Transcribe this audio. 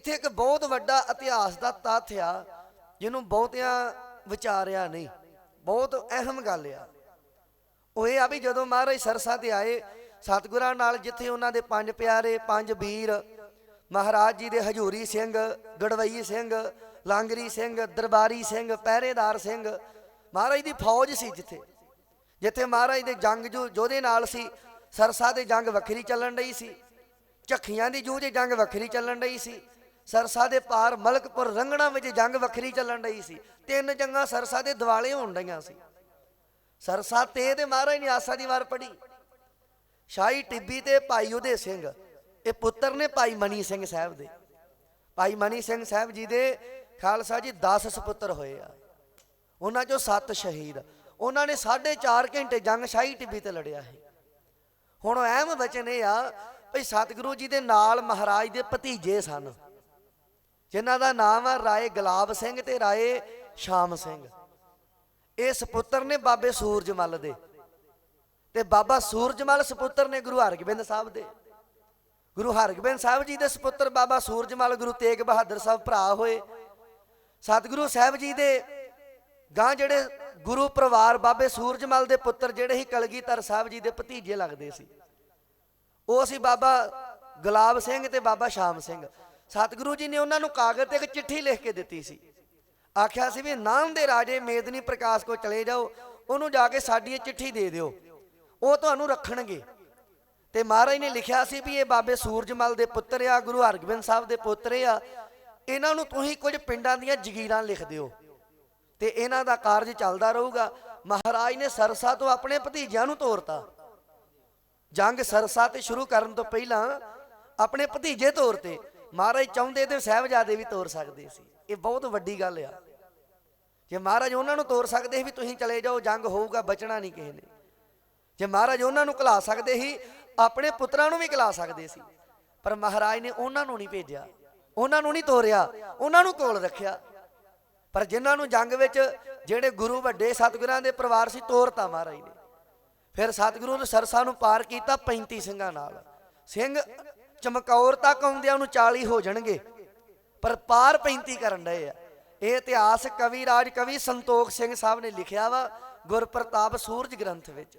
ਇੱਥੇ ਇੱਕ ਬਹੁਤ ਵੱਡਾ ਇਤਿਹਾਸ ਦਾ ਤੱਥ ਆ, ਜਿਹਨੂੰ ਬਹੁਤਿਆਂ ਵਿਚਾਰਿਆ ਨਹੀਂ। ਬਹੁਤ ਅਹਿਮ ਗੱਲ ਆ। ਉਹ ਇਹ ਆ ਵੀ ਜਦੋਂ ਮਹਾਰਾਜ ਸਰਸਾ ਤੇ ਆਏ, ਸਤਿਗੁਰਾਂ ਨਾਲ ਜਿੱਥੇ ਉਹਨਾਂ ਦੇ ਪੰਜ ਪਿਆਰੇ, ਪੰਜ ਵੀਰ, ਮਹਾਰਾਜ ਜੀ ਦੇ ਹਜੂਰੀ ਸਿੰਘ, ਗੜਵਈ ਸਿੰਘ, ਲਾਂਗਰੀ ਸਿੰਘ, ਦਰਬਾਰੀ ਸਿੰਘ, ਪਹਿਰੇਦਾਰ ਸਿੰਘ, ਮਹਾਰਾਜ ਦੀ ਫੌਜ ਸੀ ਜਿੱਥੇ। ਜਿੱਥੇ ਮਹਾਰਾਜ ਦੇ ਜੰਗ ਜੋ, ਜਿਹਦੇ ਨਾਲ ਸੀ, ਸਰਸਾ ਦੇ ਜੰਗ ਵੱਖਰੀ ਚੱਲਣ ਰਹੀ ਸੀ। ਝੱਖੀਆਂ ਦੀ ਜੂਝ ਜੰਗ ਵੱਖਰੀ ਚੱਲਣ ਰਹੀ ਸੀ। ਸਰਸਾ ਦੇ ਪਾਰ ਮਲਕਪੁਰ ਰੰਗਣਾ ਵਿੱਚ ਜੰਗ ਵੱਖਰੀ ਚੱਲਣ ਰਹੀ ਸੀ। ਤਿੰਨ ਜੰਗਾਂ ਸਰਸਾ ਦੇ ਦਿਵਾਲੇ ਹੋਣ ਰਹੀਆਂ ਸੀ। ਸਰਸਾ ਤੇ ਤੇ ਮਹਾਰਾਜ ਨੇ ਆਸਾ ਦੀ ਵਾਰ ਪੜੀ ਸ਼ਾਹੀ ਟਿੱਬੀ ਤੇ ਭਾਈ ਉਹਦੇ ਸਿੰਘ। ਇਹ ਪੁੱਤਰ ਨੇ ਭਾਈ ਮਨੀ ਸਿੰਘ ਸਾਹਿਬ ਦੇ। ਭਾਈ ਮਨੀ ਸਿੰਘ ਸਾਹਿਬ ਜੀ ਦੇ ਖਾਲਸਾ ਜੀ 10 ਸੁਪੁੱਤਰ ਹੋਏ ਆ। ਉਹਨਾਂ ਚੋਂ 7 ਸ਼ਹੀਦ। ਉਹਨਾਂ ਨੇ 4.5 ਘੰਟੇ ਜੰਗ ਸ਼ਾਹੀ ਟਿੱਬੀ ਤੇ ਲੜਿਆ ਹੈ ਹੁਣ ਅਹਿਮ ਵਚਨ ਇਹ ਆ, ਭਈ ਸਤਿਗੁਰੂ ਜੀ ਦੇ ਨਾਲ ਮਹਾਰਾਜ ਦੇ ਭਤੀਜੇ ਸਨ। ਜਿਨ੍ਹਾਂ ਦਾ ਨਾਮ ਆ ਰਾਏ ਗੁਲਾਬ ਸਿੰਘ ਤੇ ਰਾਏ ਸ਼ਾਮ ਸਿੰਘ। ਇਹ ਸੁਪੁੱਤਰ ਨੇ ਬਾਬੇ ਸੂਰਜਮਲ ਦੇ। ਤੇ ਬਾਬਾ ਸੂਰਜਮਲ ਸੁਪੁੱਤਰ ਨੇ ਗੁਰੂ ਹਰਗੋਬਿੰਦ ਸਾਹਿਬ ਦੇ। ਗੁਰੂ ਹਰਗੋਬਿੰਦ ਸਾਹਿਬ ਜੀ ਦੇ ਸੁਪੁੱਤਰ ਬਾਬਾ ਸੂਰਜਮਲ, ਗੁਰੂ ਤੇਗ ਬਹਾਦਰ ਸਾਹਿਬ ਭਰਾ ਹੋਏ। ਸਤਿਗੁਰੂ ਸਾਹਿਬ ਜੀ ਦੇ ਗਾਂ ਜਿਹੜੇ ਗੁਰੂ ਪਰਿਵਾਰ ਬਾਬੇ ਸੂਰਜਮਲ ਦੇ ਪੁੱਤਰ ਜਿਹੜੇ ਹੀ ਕਲਗੀਧਰ ਸਾਹਿਬ ਜੀ ਦੇ ਭਤੀਜੇ ਲੱਗਦੇ ਸੀ। ਉਹ ਸੀ ਬਾਬਾ ਗੁਲਾਬ ਸਿੰਘ ਤੇ ਬਾਬਾ ਸ਼ਾਮ ਸਿੰਘ। ਸਤਿਗੁਰੂ ਜੀ ਨੇ ਉਹਨਾਂ ਨੂੰ ਕਾਗਜ਼ ਤੇ ਇੱਕ ਚਿੱਠੀ ਲਿਖ ਕੇ ਦਿੱਤੀ ਸੀ। ਆਖਿਆ ਸੀ ਵੀ ਨਾਮ ਦੇ ਰਾਜੇ ਮੇਦਨੀ ਪ੍ਰਕਾਸ਼ ਕੋ ਚਲੇ ਜਾਓ, ਉਹਨੂੰ ਜਾ ਕੇ ਸਾਡੀ ਇਹ ਚਿੱਠੀ ਦੇ ਦਿਓ। ਉਹ ਤੁਹਾਨੂੰ ਰੱਖਣਗੇ। ਤੇ ਮਹਾਰਾਜ ਨੇ ਲਿਖਿਆ ਸੀ ਵੀ ਇਹ ਬਾਬੇ ਸੂਰਜਮਲ ਦੇ ਪੁੱਤਰ ਆ, ਗੁਰੂ ਹਰਗੋਬਿੰਦ ਸਾਹਿਬ ਦੇ ਪੁੱਤਰ ਆ। ਇਹਨਾਂ ਨੂੰ ਤੁਸੀਂ ਕੁਝ ਪਿੰਡਾਂ ਦੀਆਂ ਜਗੀਰਾਂ ਲਿਖ ਦਿਓ। ਤੇ ਇਹਨਾਂ ਦਾ ਕਾਰਜ ਚੱਲਦਾ ਰਹੂਗਾ। ਮਹਾਰਾਜ ਨੇ ਸਰਸਾ ਤੋਂ ਆਪਣੇ ਭਤੀਜਿਆਂ ਨੂੰ ਤੋਰਤਾ। ਜੰਗ ਸਰਸਾ ਤੇ ਸ਼ੁਰੂ ਕਰਨ ਤੋਂ ਪਹਿਲਾਂ ਆਪਣੇ ਭਤੀਜੇ ਤੌਰ ਤੇ ਮਹਾਰਾਜ ਚਾਹੁੰਦੇ ਤੇ ਸਹਿਬਜ਼ਾਦੇ ਵੀ ਤੋਰ ਸਕਦੇ ਸੀ। ਇਹ ਬਹੁਤ ਵੱਡੀ ਗੱਲ ਆ। ਜੇ ਮਹਾਰਾਜ ਉਹਨਾਂ ਨੂੰ ਤੋਰ ਸਕਦੇ ਸੀ ਵੀ ਤੁਸੀਂ ਚਲੇ ਜਾਓ, ਜੰਗ ਹੋਊਗਾ, ਬਚਣਾ ਨਹੀਂ ਕਿਸੇ ਨੇ। ਜੇ ਮਹਾਰਾਜ ਉਹਨਾਂ ਨੂੰ ਕਲਾ ਸਕਦੇ ਸੀ, ਆਪਣੇ ਪੁੱਤਰਾਂ ਨੂੰ ਵੀ ਕਲਾ ਸਕਦੇ ਸੀ। ਪਰ ਮਹਾਰਾਜ ਨੇ ਉਹਨਾਂ ਨੂੰ ਨਹੀਂ ਭੇਜਿਆ। ਉਹਨਾਂ ਨੂੰ ਨਹੀਂ ਤੋਰਿਆ। ਉਹਨਾਂ ਨੂੰ ਕੋਲ ਰੱਖਿਆ। ਪਰ ਜਿਨ੍ਹਾਂ ਨੂੰ ਜੰਗ ਵਿੱਚ ਜਿਹੜੇ ਗੁਰੂ ਵੱਡੇ ਸਤਿਗੁਰਾਂ ਦੇ ਪਰਿਵਾਰ ਸੀ, ਤੋਰਤਾ ਮਹਾਰਾਜ ਨੇ। ਫਿਰ ਸਤਿਗੁਰੂ ਨੇ ਸਰਸਾ ਨੂੰ ਪਾਰ ਕੀਤਾ 35 ਸਿੰਘਾਂ ਨਾਲ। ਸਿੰਘ ਚਮਕੌਰ ਤੱਕ ਆਉਂਦਿਆਂ ਨੂੰ 40 ਹੋ ਜਾਣਗੇ। ਪਰ ਪਾਰ 35 ਕਰਨ ਡਏ ਆ। ਇਹ ਇਤਿਹਾਸ ਕਵੀ ਰਾਜ ਕਵੀ ਸੰਤੋਖ ਸਿੰਘ ਸਾਹਿਬ ਨੇ ਲਿਖਿਆ ਵਾ, ਗੁਰਪ੍ਰਤਾਪ ਸੂਰਜ ਗ੍ਰੰਥ ਵਿੱਚ।